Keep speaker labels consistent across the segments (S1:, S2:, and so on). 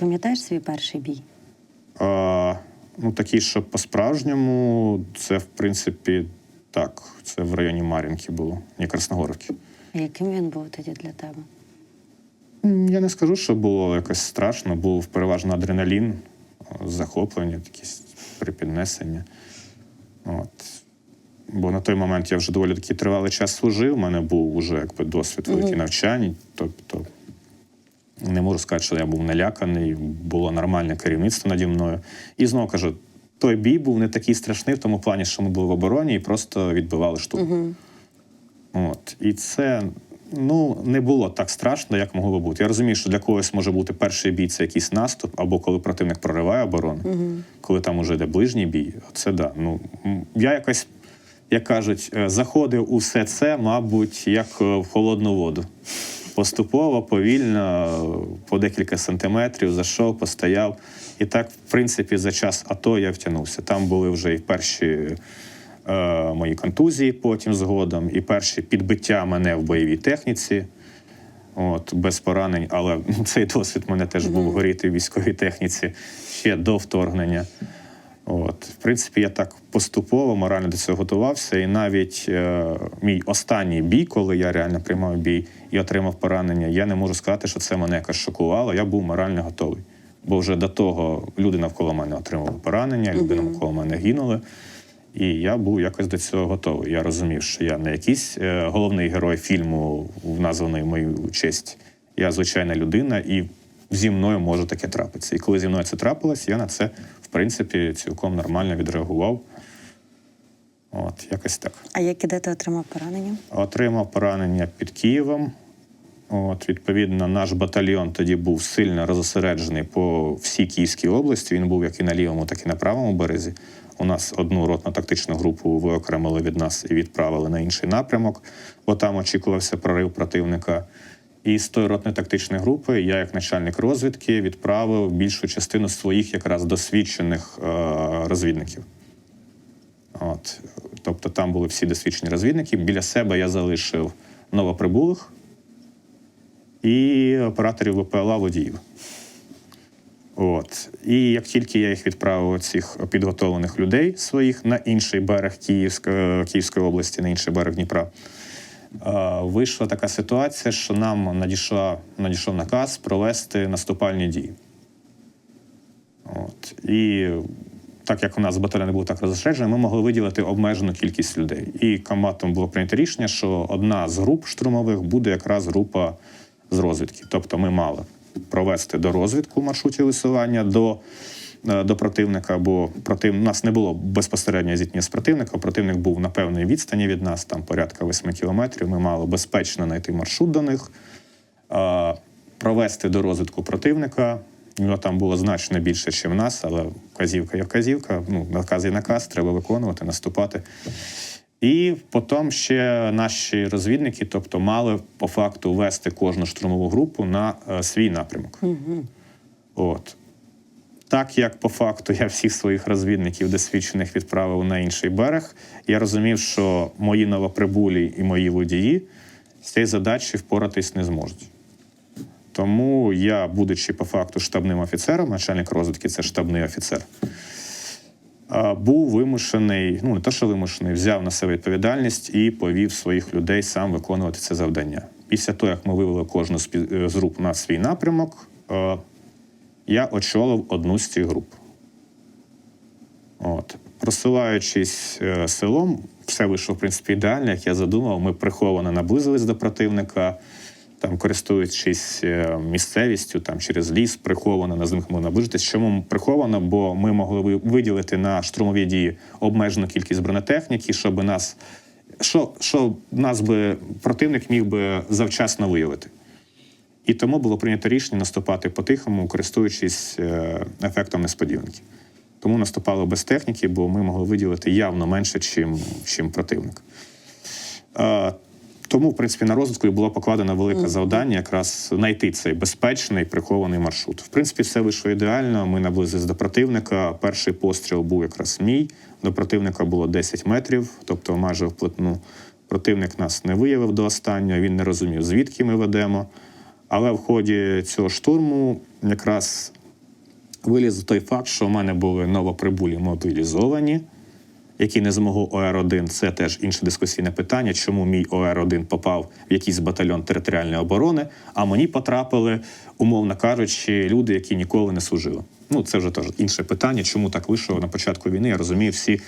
S1: пам'ятаєш свій перший бій?
S2: А, ну, такі, що по-справжньому, це в принципі так. Це в районі Мар'їнки було, не Красногорівки.
S1: А яким він був тоді для тебе?
S2: Я не скажу, що було якось страшно, був переважно адреналін, захоплення, якісь припіднесення. От. Бо на той момент я вже доволі такий тривалий час служив, у мене був уже якби досвід великий навчань. Тобто не можу сказати, що я був наляканий, було нормальне керівництво наді мною. І знову кажу, той бій був не такий страшний в тому плані, що ми були в обороні і просто відбивали штурм. От. І це ну, не було так страшно, як могло би бути. Я розумію, що для когось може бути перший бій це якийсь наступ, або коли противник прориває оборону, коли там уже йде ближній бій. Це да. Ну, я якось, як кажуть, е, заходив у все це, мабуть, як е, в холодну воду. Поступово, повільно, по декілька сантиметрів зайшов, постояв. І так, в принципі, за час АТО я втягнувся. Там були вже і перші е, мої контузії потім згодом, і перші підбиття мене в бойовій техніці. От, без поранень, але цей досвід мене теж був горіти в військовій техніці ще до вторгнення. От, в принципі, я так поступово морально до цього готувався. І навіть е, мій останній бій, коли я реально приймав бій і отримав поранення, я не можу сказати, що це мене якось шокувало. Я був морально готовий. Бо вже до того люди навколо мене отримували поранення, люди навколо мене гинули. І я був якось до цього готовий. Я розумів, що я не якийсь е, головний герой фільму, названий мою честь. Я звичайна людина, і зі мною може таке трапитися. І коли зі мною це трапилось, я на це, в принципі, цілком нормально відреагував. От, якось так.
S1: А як і де ти отримав поранення?
S2: Отримав поранення під Києвом. От, відповідно, наш батальйон тоді був сильно розосереджений по всій Київській області. Він був як і на лівому, так і на правому березі. У нас одну ротно-тактичну групу виокремили від нас і відправили на інший напрямок, бо там очікувався прорив противника. І з тої ротно-тактичної групи я, як начальник розвідки, відправив більшу частину своїх якраз досвідчених е, розвідників. От. Тобто там були всі досвідчені розвідники. Біля себе я залишив новоприбулих і операторів ВПЛА водіїв. От. І як тільки я їх відправив цих підготовлених людей своїх на інший берег Київської, Київської області, на інший берег Дніпра, е, вийшла така ситуація, що нам надійшла, надійшов наказ провести наступальні дії. От. І так як у нас батальйон був так розширений, ми могли виділити обмежену кількість людей. І командом було прийнято рішення, що одна з груп штурмових буде якраз група з розвідки. Тобто ми мали провести до розвідку маршрутів висування до, е, до противника, бо против... у нас не було безпосередньо зіткнення з противником. Противник був на певній відстані від нас, там порядка 8 кілометрів. Ми мали безпечно знайти маршрут до них, е, провести до розвідку противника. Його там було значно більше, ніж в нас, але вказівка є вказівка. Ну, наказ є наказ, треба виконувати, наступати. І потім ще наші розвідники, тобто, мали по факту вести кожну штурмову групу на е, свій напрямок. От. Так як по факту я всіх своїх розвідників досвідчених відправив на інший берег, я розумів, що мої новоприбулі і мої водії з цією задачею впоратись не зможуть. Тому я, будучи по факту штабним офіцером, начальник розвідки це штабний офіцер, був вимушений, ну не то, що вимушений, взяв на себе відповідальність і повів своїх людей сам виконувати це завдання. Після того, як ми вивели кожну з пі- е, груп на свій напрямок, я очолив одну з цих груп. От. Просуваючись е, селом, все вийшло, в принципі, ідеально, як я задумав. Ми приховано наблизились до противника, там, користуючись е, місцевістю, там, через ліс, приховано на них могли наближитись. Чому приховано? Бо ми могли ви- виділити на штурмові дії обмежену кількість бронетехніки, щоб нас, що, що нас би противник міг би завчасно виявити. І тому було прийнято рішення наступати по-тихому, користуючись е, ефектом несподіванки. Тому наступали без техніки, бо ми могли виділити явно менше, чим, чим противник. Е, тому, в принципі, на розвитку і було покладено велике завдання якраз знайти цей безпечний прихований маршрут. В принципі, все вийшло ідеально. Ми наблизились до противника. Перший постріл був якраз мій. До противника було 10 метрів, тобто майже вплотну. Противник нас не виявив до останнього, він не розумів, звідки ми ведемо. Але в ході цього штурму якраз виліз той факт, що в мене були новоприбулі мобілізовані, які не змогли ОР-1. Це теж інше дискусійне питання, чому мій ОР-1 попав в якийсь батальйон територіальної оборони, а мені потрапили, умовно кажучи, люди, які ніколи не служили. Ну, це вже теж інше питання, чому так вийшло на початку війни. Я розумію, всі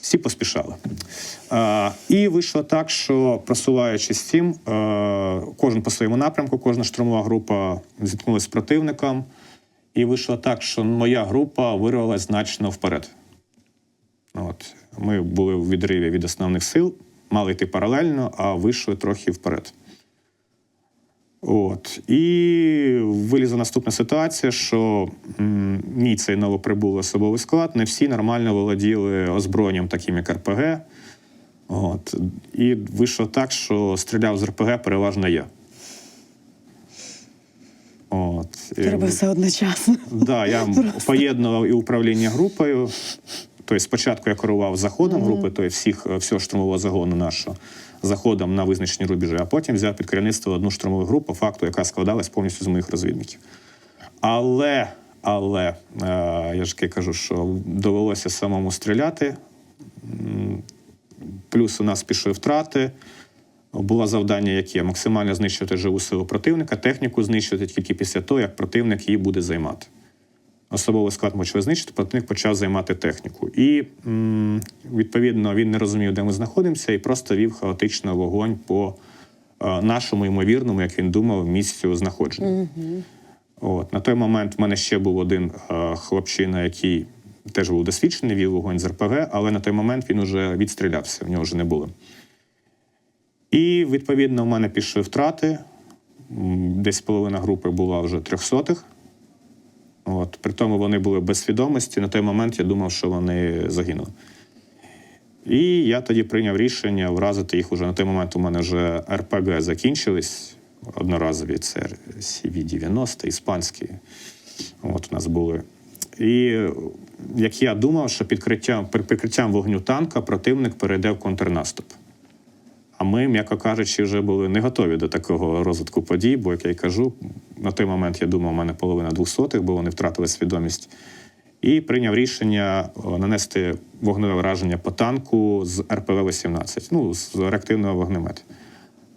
S2: всі поспішали. Е, і вийшло так, що просуваючись цим, е, кожен по своєму напрямку, кожна штурмова група зіткнулася з противником. І вийшло так, що моя група вирвалася значно вперед. От. Ми були в відриві від основних сил, мали йти паралельно, а вийшли трохи вперед. От. І вилізла наступна ситуація, що мій цей новоприбулий особовий склад, не всі нормально володіли озброєнням, таким як РПГ. От. І вийшло так, що стріляв з РПГ переважно я. От.
S1: Ти робив все одночасно.
S2: Да, я поєднував і управління групою. Тобто спочатку я керував заходом групи, тобто всіх, всього штурмового загону нашого, заходом на визначені рубежі, а потім взяв під керівництво одну штурмову групу, факту, яка складалась повністю з моїх розвідників. Але, але, е, я ж таки кажу, що довелося самому стріляти. Плюс у нас пішли втрати. Було завдання, яке максимально знищити живу силу противника, техніку знищити тільки після того, як противник її буде займати. Особовий склад ми знищити, противник почав займати техніку. І відповідно він не розумів, де ми знаходимося, і просто вів хаотично вогонь по е, нашому ймовірному, як він думав, місцю знаходження. От на той момент в мене ще був один е, хлопчина, який теж був досвідчений, вів вогонь з РПГ, але на той момент він вже відстрілявся, в нього вже не було. І відповідно в мене пішли втрати. Десь половина групи була вже трьохсотих. От, при тому вони були без свідомості. На той момент я думав, що вони загинули. І я тоді прийняв рішення вразити їх уже на той момент. У мене вже РПГ закінчились одноразові. Це CV-90, іспанські. От у нас були. І як я думав, що під прикриттям вогню танка противник перейде в контрнаступ. А ми, м'яко кажучи, вже були не готові до такого розвитку подій, бо, як я й кажу, на той момент я думав, у мене половина двохсотих, бо вони втратили свідомість. І прийняв рішення нанести вогневе враження по танку з РПВ-18, ну, з реактивного вогнемета.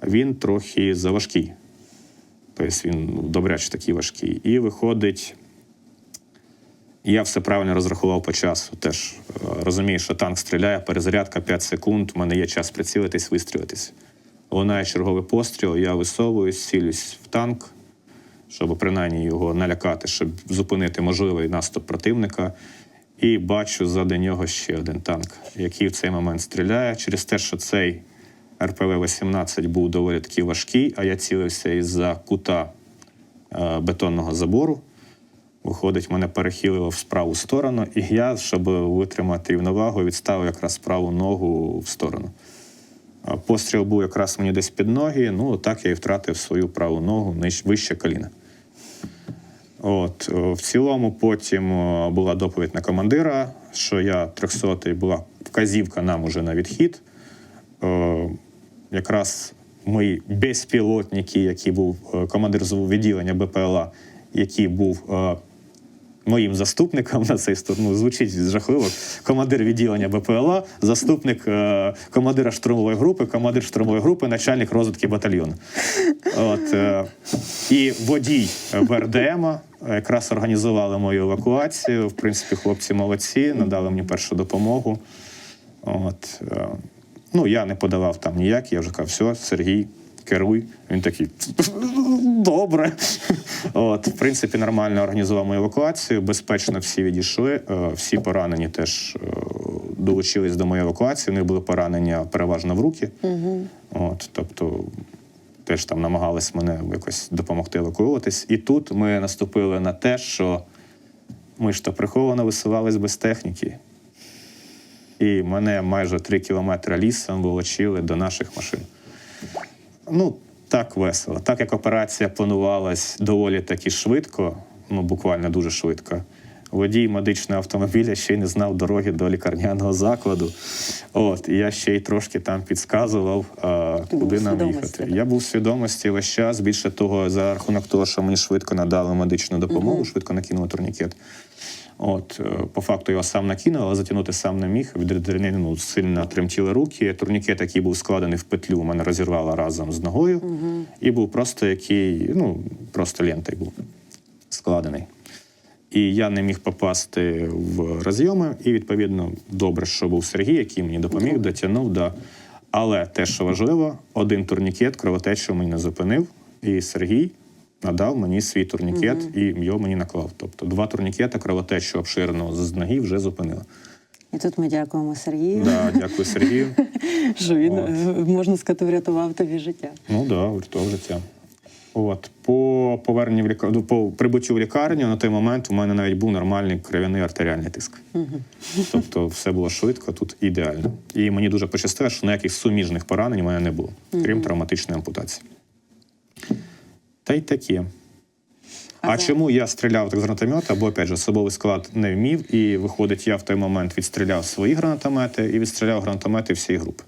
S2: Він трохи заважкий. Тобто він добряче такий важкий. І виходить, я все правильно розрахував по часу. Теж е, розумію, що танк стріляє, перезарядка 5 секунд, у мене є час прицілитись, вистрілитись. Лунає черговий постріл, я висовуюсь, цілюсь в танк, щоб принаймні його налякати, щоб зупинити можливий наступ противника. І бачу зади нього ще один танк, який в цей момент стріляє. Через те, що цей РПВ-18 був доволі таки важкий, а я цілився із-за кута е, бетонного забору. Виходить, мене перехилило в праву сторону, і я, щоб витримати рівновагу, відставив якраз праву ногу в сторону. Постріл був якраз мені десь під ноги, ну так я і втратив свою праву ногу вище коліна. От, в цілому, потім була доповідь на командира, що я 300-й була вказівка нам уже на відхід. О, якраз мої безпілотники, який був е, командир відділення БПЛА, який був е, моїм заступником на цей ну, звучить жахливо. Командир відділення БПЛА, заступник е, командира штурмової групи, командир штурмової групи, начальник розвитки батальйону. От, е, і водій БРДМа якраз організували мою евакуацію. В принципі, хлопці молодці, надали мені першу допомогу. От, е, ну, я не подавав там ніяк, я вже казав, все, Сергій, керуй. Він такий добре. От, в принципі, нормально організував евакуацію. Безпечно всі відійшли. е, Всі поранені теж е, долучились до моєї евакуації. У них були поранення переважно в руки. От, тобто теж там намагались мене якось допомогти евакуюватись. І тут ми наступили на те, що ми ж то приховано висувались без техніки. І мене майже три кілометри лісом волочили до наших машин. Ну, так весело. Так як операція планувалась доволі таки швидко, ну буквально дуже швидко. водій медичного автомобіля ще й не знав дороги до лікарняного закладу. От, і я ще й трошки там підказував, а, куди нам їхати. Я був у свідомості весь час. Більше того, за рахунок того, що мені швидко надали медичну допомогу, швидко накинули турнікет. От, е, по факту його сам накинув, але затягнути сам не міг. Від адреналіну сильно тремтіли руки. Турнікет, який був складений в петлю, у мене розірвало разом з ногою. І був просто який, ну, просто лентою був складений. І я не міг попасти в розйоми. І, відповідно, добре, що був Сергій, який мені допоміг, дотягнув. Да. Але те, що важливо, один турнікет кровотечу мені не зупинив, і Сергій надав мені свій турнікет і його мені наклав. Тобто два турнікета кровотечу обширно з ноги вже зупинили.
S1: І тут ми дякуємо Сергію,
S2: Да, дякую Сергію.
S1: що він,
S2: От.
S1: е, можна сказати, врятував тобі життя.
S2: Ну да, врятував життя. От по поверненню в лікар... ну, по прибуттю в лікарню на той момент у мене навіть був нормальний кров'яний артеріальний тиск. Тобто все було швидко, тут ідеально. І мені дуже пощастило, що ніяких суміжних поранень у мене не було, крім травматичної ампутації. Та й таке.
S1: А
S2: А
S1: за-
S2: чому я стріляв так з гранатомета? Бо, опять же, особовий склад не вмів, і виходить, я в той момент відстріляв свої гранатомети і відстріляв гранатомети всієї групи.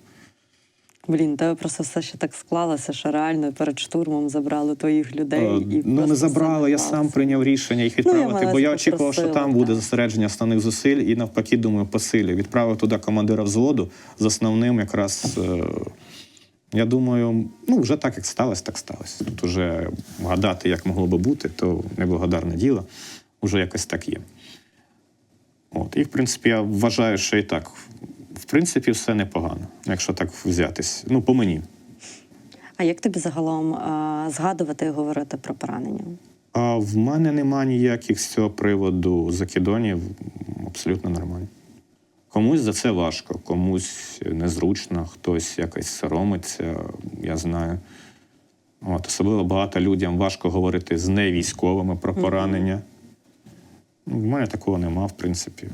S1: Блін, тебе просто все ще так склалося, що реально перед штурмом забрали твоїх людей.
S2: Е,
S1: і
S2: ну, не забрали, я сам прийняв рішення їх
S1: Ну, я
S2: відправити, бо я очікував, що там буде зосередження основних зусиль, і навпаки, думаю, посилю. Відправив туди командира взводу з основним якраз. е, Я думаю, ну вже так, як сталося, так сталося. Тут уже гадати, як могло би бути, то неблагодарне діло. Уже якось так є. От. І, в принципі, я вважаю, що і так. В принципі, все непогано, якщо так взятись. Ну, по мені.
S1: А як тобі загалом е, згадувати і говорити про поранення?
S2: А в мене нема ніяких з цього приводу закидонів. Абсолютно нормально. Комусь за це важко, комусь незручно, хтось якось соромиться, я знаю. От, особливо багато людям важко говорити з невійськовими про поранення. Ну, В мене такого нема, в принципі.